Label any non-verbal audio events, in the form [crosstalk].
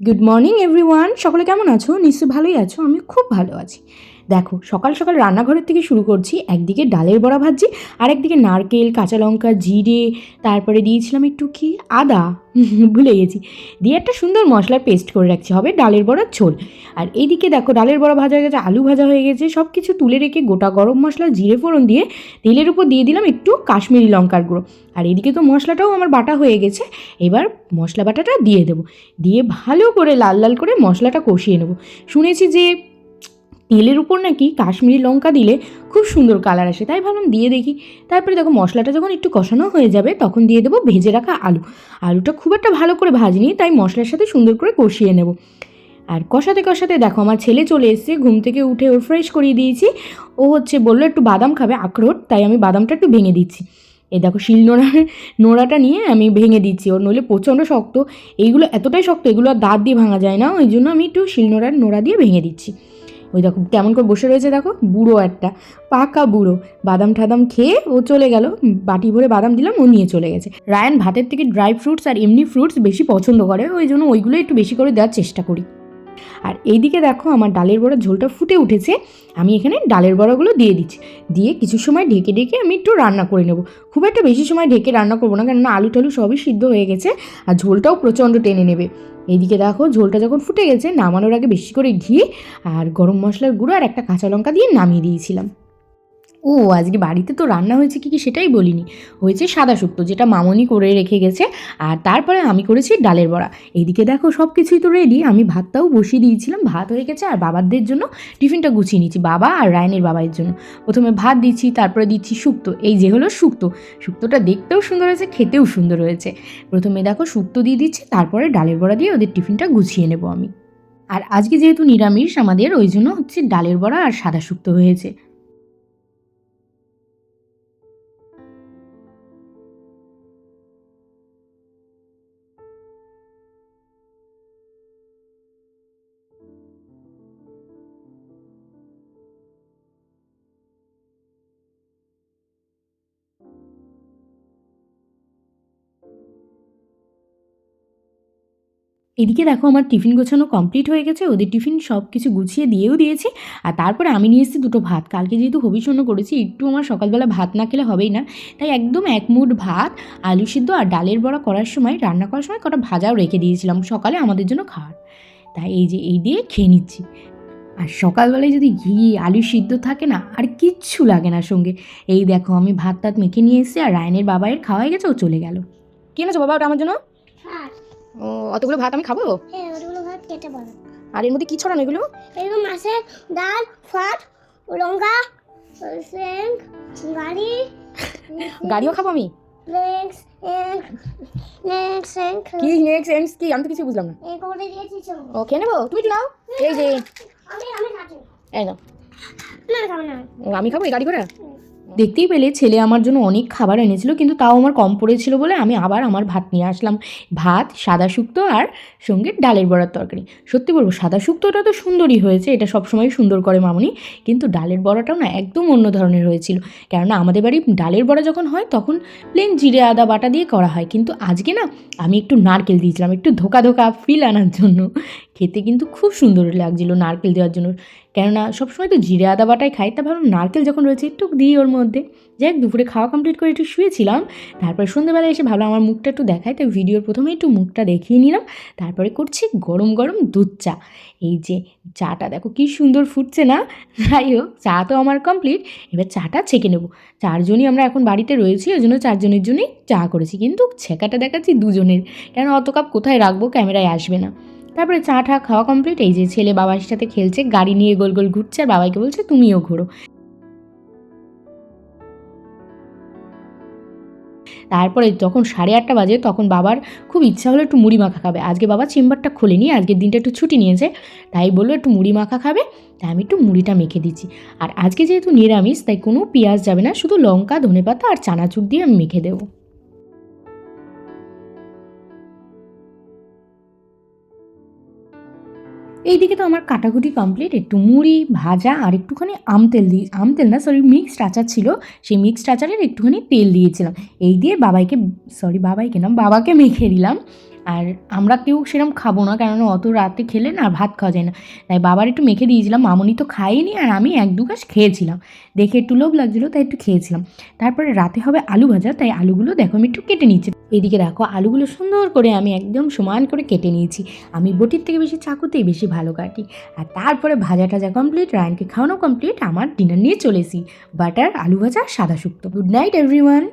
Good morning everyone সকলে কেমন আছো? নিশ্চয়ই ভালোই আছো। আমি খুব ভালো আছি। দেখো, সকাল সকাল রান্নাঘরের থেকে শুরু করছি একদিকে ডালের বড়া ভাজছি আর একদিকে নারকেল, কাঁচা লঙ্কা, জিরে, তারপরে দিয়েছিলাম একটু কি? আদা। [laughs] ভুলে গেছি। দিয়ে একটা সুন্দর মশলার পেস্ট করে রাখছি, হবে ডালের বড়ার ঝোল। আর এইদিকে দেখো, ডালের বড়া ভাজা হয়ে গেছে, আলু ভাজা হয়ে গেছে সব কিছু তুলে রেখে গোটা গরম মশলা, জিরে ফোড়ন দিয়ে তেলের উপর দিয়ে দিলাম একটু কাশ্মীরি লঙ্কার গুঁড়ো। আর এদিকে তো মশলাটাও আমার বাটা হয়ে গেছে, এবার মশলা বাটাটা দিয়ে দেবো। দিয়ে ভালো করে লাল লাল করে মশলাটা কষিয়ে নেব। শুনেছি যে তেলের উপর নাকি কাশ্মীরি লঙ্কা দিলে খুব সুন্দর কালার আসে। তাই ভাবলাম দিয়ে দেখি। তারপরে দেখো মশলাটা যখন একটু কষানো হয়ে যাবে, তখন দিয়ে দেবো ভেজে রাখা আলু। আলুটা খুব একটা ভালো করে ভাজিনি, তাই মশলার সাথে সুন্দর করে কষিয়ে নেব। আর কষাতে কষাতে দেখো আমার ছেলে চলে এসছে, ঘুম থেকে উঠে ওর ফ্রেশ করিয়ে দিয়েছি। ও হচ্ছে বলল, একটু বাদাম খাবে, আখরোট। তাই আমি বাদামটা একটু ভেঙে দিচ্ছি। এই দেখো শিল নোড়া, নোড়াটা নিয়ে আমি ভেঙে দিচ্ছি। ওর নইলে প্রচণ্ড শক্ত। এইগুলো এতটাই শক্ত, এগুলো আর দাঁত দিয়ে ভাঙা যায় না। ওই জন্য আমি একটু শিল নোড়ার নোড়া দিয়ে ভেঙে দিচ্ছি। ওই দেখো, কেমন করে বসে রয়েছে দেখো, বুড়ো একটা, পাকা বুড়ো। বাদাম ঠাদাম খেয়ে ও চলে গেল, বাটি ভরে বাদাম দিলাম, ও নিয়ে চলে গেছে। রায়ান ভাতের থেকে ড্রাই ফ্রুটস আর এমনি ফ্রুটস বেশি পছন্দ করে, ওই জন্য ওইগুলো একটু বেশি করে দেওয়ার চেষ্টা করি। আর এইদিকে দেখো, আমার ডালের বড়া ঝোলটা ফুটে উঠেছে, আমি এখানে ডালের বড়াগুলো দিয়ে দিচ্ছি। দিয়ে কিছু সময় ঢেকে ঢেকে আমি একটু রান্না করে নেব। খুব একটা বেশি সময় ঢেকে রান্না করব না, কেননা আলু টালু সবই সিদ্ধ হয়ে গেছে, আর ঝোলটাও প্রচণ্ড টেনে নেবে। এইদিকে দেখো, ঝোলটা যখন ফুটে গেছে, নামানোর আগে বেশি করে ঘি আর গরম মশলার গুঁড়ো আর একটা কাঁচা লঙ্কা দিয়ে নামিয়ে দিয়েছিলাম। ও, আজকে বাড়িতে তো রান্না হয়েছে, কি কি সেটাই বলিনি। হয়েছে সাদা শুক্তো, যেটা মামনি করে রেখে গেছে, আর তারপরে আমি করেছি ডালের বড়া। এইদিকে দেখো সব কিছুই তো রেডি আমি ভাতটাও বসিয়ে দিয়েছিলাম, ভাত হয়ে গেছে, আর বাবাদের জন্য টিফিনটা গুছিয়ে নিচ্ছি বাবা আর রায়নের বাবাইয়ের জন্য। প্রথমে ভাত দিচ্ছি, তারপরে দিচ্ছি শুক্তো, এই যে হলো শুক্তো। শুক্তোটা দেখতেও সুন্দর হয়েছে, খেতেও সুন্দর হয়েছে। প্রথমে দেখো শুক্তো দিয়ে দিচ্ছি, তারপরে ডালের বড়া দিয়ে ওদের টিফিনটা গুছিয়ে নেব আমি। আর আজকে যেহেতু নিরামিষ আমাদের, ওই জন্য হচ্ছে ডালের বড়া আর সাদা শুক্তো হয়েছে। এদিকে দেখো আমার টিফিন গোছানো কমপ্লিট হয়ে গেছে, ওদের টিফিন সব কিছু গুছিয়ে দিয়েও দিয়েছি, আর তারপরে আমি নিয়ে এসেছি দুটো ভাত। কালকে যেহেতু হবিষণ্য করেছি, একটু আমার সকালবেলা ভাত না খেলে হবেই না, তাই একদম এক মুঠ ভাত, আলু সিদ্ধ আর ডালের বড়া করার সময়, রান্না করার সময় কটা ভাজাও রেখে দিয়েছিলাম, সকালে আমাদের জন্য খাওয়ার। তাই এই যে এই দিয়ে খেয়ে নিচ্ছি। আর সকালবেলায় যদি ঘি, আলু সিদ্ধ থাকে না, আর কিচ্ছু লাগে না সঙ্গে। এই দেখো আমি ভাত টাত মেখে নিয়ে এসেছি, আর রায়নের বাবায়ের খাওয়াই গেছে, ও চলে গেল। কি এনেছো বাবা ওটা আমার জন্য? ও অতগুলো ভাত আমি খাব? হ্যাঁ ওগুলো ভাত কেটে বলো। আর এর মধ্যে কি ছড়ানো এগুলো? এরকম মাছের ডাল ফাট লঙ্কা গাড়ি গাড়িও খাব আমি? কি নেক্সট এন্ডস কি? আমি তো কিছু বুঝলাম না। ও খেয়ে নেব? তুমি নাও। এই যে। আমি এই নাও। খাব না। আমি খাব এই গাড়ি করে দেখতেই পেলে ছেলে আমার জন্য অনেক খাবার এনেছিল, কিন্তু তাও আমার কম পড়েছিল বলে আমি আবার আমার ভাত নিয়ে আসলাম। ভাত, সাদা শুক্তো আর সঙ্গে ডালের বড়ার তরকারি। সত্যি বলব, সাদা শুক্তোটা তো সুন্দরই হয়েছে, এটা সবসময় সুন্দর করে মামনি, কিন্তু ডালের বড়াটাও না একদম অন্য ধরনের হয়েছিল। কেননা আমাদের বাড়ি ডালের বড়া যখন হয়, তখন প্লেন জিরে, আদা, বাটা দিয়ে করা হয়। কিন্তু আজকে না, আমি একটু নারকেল দিয়েছিলাম, একটু ধোকা ধোকা ফিল আনার জন্য। খেতে কিন্তু খুব সুন্দর লাগছিল নারকেল দেওয়ার জন্য। কেননা সবসময় তো জিরে আদা বাটাই খাই, তা ভাবলাম নারকেল যখন রয়েছে একটু দিই ওর মধ্যে। যাই দুপুরে খাওয়া কমপ্লিট করে একটু শুয়েছিলাম, তারপরে সন্ধ্যেবেলায় এসে ভাবলাম আমার মুখটা একটু দেখাই, তাই ভিডিওর প্রথমে একটু মুখটা দেখিয়ে নিলাম। তারপরে করছি গরম গরম দুধ চা। এই যে চাটা দেখো কি সুন্দর ফুটছে না? যাই হোক, চা তো আমার কমপ্লিট এবার চাটা ছেঁকে নেব। চারজনই আমরা এখন বাড়িতে রয়েছি, ওই জন্য চারজনের জন্যই চা করেছি। কিন্তু ছেঁকাটা দেখাচ্ছি দুজনের কেন অত কাপ কোথায় রাখব? ক্যামেরায় আসবে না। তারপরে চা টা খাওয়া কমপ্লিট এই যে ছেলে বাবার সাথে খেলছে, গাড়ি নিয়ে গোল গোল ঘুরছে, আর বাবাইকে বলছে, তুমিও ঘোরো। তারপরে যখন সাড়ে আটটা বাজে, তখন বাবার খুব ইচ্ছা হলো একটু মুড়ি মাখা খাবে। আজকে বাবা চেম্বারটা খোলেনি, আজকের দিনটা একটু ছুটি নিয়েছে, তাই বলল একটু মুড়ি মাখা খাবে, তাই আমি একটু মুড়িটা মেখে দিচ্ছি। আর আজকে যেহেতু নিরামিষ, তাই কোনো পেঁয়াজ যাবে না, শুধু লঙ্কা, ধনেপাতা আর চানাচুর দিয়ে আমি মেখে দেবো। এইদিকে তো আমার কাটাকুটি কমপ্লিট একটু মুড়ি, ভাজা আর একটুখানি আম তেল দিয়ে আম তেল না সরি মিক্সড আচার ছিল। সেই মিক্সড আচারের একটুখানি তেল দিয়েছিলাম। এই দিয়ে বাবাইকে সরি বাবাইকে না, বাবাকে মেখে দিলাম। আর আমরা কেউ সেরকম খাব না, কেননা অত রাতে খেলে না ভাত খাওয়া যায় না। তাই বাবার একটু মেখে দিয়েছিলাম, মামনি তো খাইনি আর আমি এক দু গাছ খেয়েছিলাম। দেখে একটু লোভ লাগছিল, তাই একটু খেয়েছিলাম। তারপরে রাতে হবে আলু ভাজা, তাই আলুগুলো দেখো আমি একটু কেটে নিচ্ছি। এদিকে দেখো, আলুগুলো সুন্দর করে আমি একদম সমান করে কেটে নিয়েছি। আমি বটির থেকে বেশি চাকুতেই বেশি ভালো কাটি। আর তারপরে ভাজা টাজা কমপ্লিট রায়নকে খাওয়ানো কমপ্লিট আমার ডিনার নিয়ে চলে এসি বাটার, আলু ভাজা, সাদা শুক্তো। Good night everyone